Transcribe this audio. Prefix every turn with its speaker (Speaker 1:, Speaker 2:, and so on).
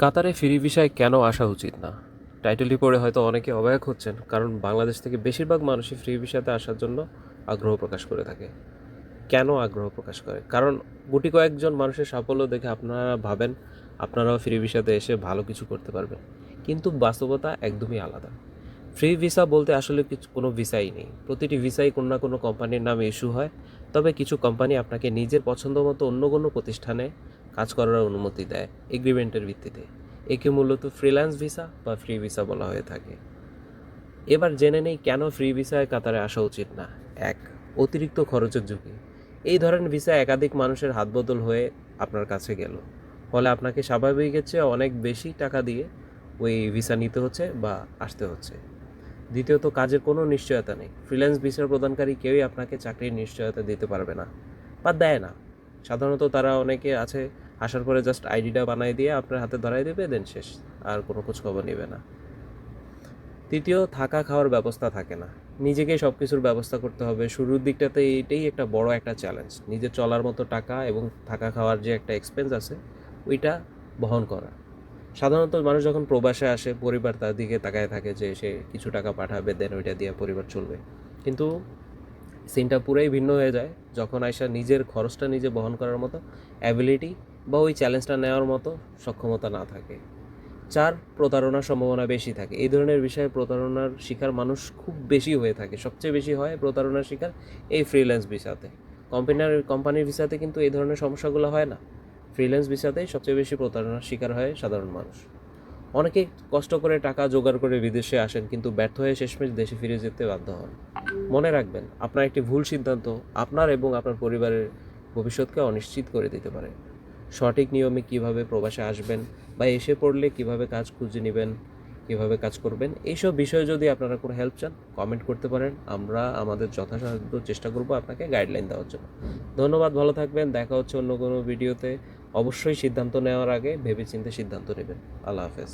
Speaker 1: কাতারে ফ্রি ভিসায় কেন আসা উচিত না? টাইটেলটি পড়ে হয়তো অনেকে অবাক হচ্ছেন, কারণ বাংলাদেশ থেকে বেশিরভাগ মানুষই ফ্রি ভিসাতে আসার জন্য আগ্রহ প্রকাশ করে থাকে। কেন আগ্রহ প্রকাশ করে? কারণ গুটি কয়েকজন মানুষের সাফল্য দেখে আপনারা ভাবেন, আপনারাও ফ্রি ভিসাতে এসে ভালো কিছু করতে পারবেন। কিন্তু বাস্তবতা একদমই আলাদা। ফ্রি ভিসা বলতে আসলে কিছু কোনো ভিসাই নেই। প্রতিটি ভিসাই কোনো না কোনো কোম্পানির নামে ইস্যু হয়। তবে কিছু কোম্পানি আপনাকে নিজের পছন্দ মতো অন্য কোনো প্রতিষ্ঠানে কাজ করার অনুমতি দেয় এগ্রিমেন্টের ভিত্তিতে। একে মূলত ফ্রিল্যান্স ভিসা বা ফ্রি ভিসা বলা হয়ে থাকে। এবার জেনে নেই কেন ফ্রি ভিসায় কাতারে আসা উচিত না। এক, অতিরিক্ত খরচের ঝুঁকি। এই ধরনের ভিসা একাধিক মানুষের হাত বদল হয়ে আপনার কাছে গেল। ফলে আপনাকে স্বাভাবিকের চেয়ে অনেক বেশি টাকা দিয়ে ওই ভিসা নিতে হচ্ছে বা আসতে হচ্ছে। দ্বিতীয়ত, কাজের কোনো নিশ্চয়তা নেই। ফ্রিল্যান্স ভিসা প্রদানকারী কেউই আপনাকে চাকরির নিশ্চয়তা দিতে পারবে না বা দেয় না। সাধারণত তারা অনেকে আছে আসার পরে জাস্ট আইডিটা বানিয়ে দিয়ে আপনার হাতে ধরাই দেবে দেন শেষ। আর কোনো খোঁজ খবর নেবে না। তৃতীয়, থাকা খাওয়ার ব্যবস্থা থাকে না। নিজেকেই সব কিছুর ব্যবস্থা করতে হবে। শুরুর দিকটাতে এইটাই একটা বড় একটা চ্যালেঞ্জ নিজের চলার মতো টাকা এবং থাকা খাওয়ার যে একটা এক্সপেন্স আছে, ওইটা বহন করা। সাধারণত মানুষ যখন প্রবাসে আসে, পরিবার তার দিকে তাকায় থাকে যে সে কিছু টাকা পাঠাবে দেন ওইটা দিয়ে পরিবার চলবে। কিন্তু সিনটা পুরাই ভিন্ন হয়ে যায়। যখন আয়সা নিজের খরচটা নিজে বহন করার মতো অ্যাবিলিটি বা ওই চ্যালেঞ্জটা নেওয়ার মতো সক্ষমতা না থাকে। চার, প্রতারণার সম্ভাবনা বেশি থাকে। এই ধরনের বিষয়ে প্রতারণার শিকার মানুষ খুব বেশি হয়ে থাকে। সবচেয়ে বেশি হয় প্রতারণার শিকার এই ফ্রিল্যান্স ভিসাতে। কোম্পানির কোম্পানির ভিসাতে কিন্তু এই ধরনের সমস্যাগুলো হয় না। ফ্রিল্যান্স ভিসাতেই সবচেয়ে বেশি প্রতারণার শিকার হয় সাধারণ মানুষ। অনেকে কষ্ট করে টাকা জোগাড় করে বিদেশে আসেন কিন্তু ব্যর্থ হয়ে শেষমেশ দেশে ফিরে যেতে বাধ্য হন। মনে রাখবেন, আপনার একটি ভুল সিদ্ধান্ত আপনার এবং আপনার পরিবারের ভবিষ্যৎকে অনিশ্চিত করে দিতে পারে। সঠিক নিয়মে কীভাবে প্রবাসে আসবেন বা এসে পড়লে কীভাবে কাজ খুঁজে নেবেন, কীভাবে কাজ করবেন, এইসব বিষয়ে যদি আপনারা কোনো হেল্প চান কমেন্ট করতে পারেন। আমরা আমাদের যথাসাধ্য চেষ্টা করব আপনাকে গাইডলাইন দেওয়ার জন্য। ধন্যবাদ, ভালো থাকবেন। দেখা হচ্ছে অন্য কোনো ভিডিওতে অবশ্যই সিদ্ধান্ত নেওয়ার আগে ভেবেচিন্তে সিদ্ধান্ত নেবেন। আল্লাহ হাফেজ।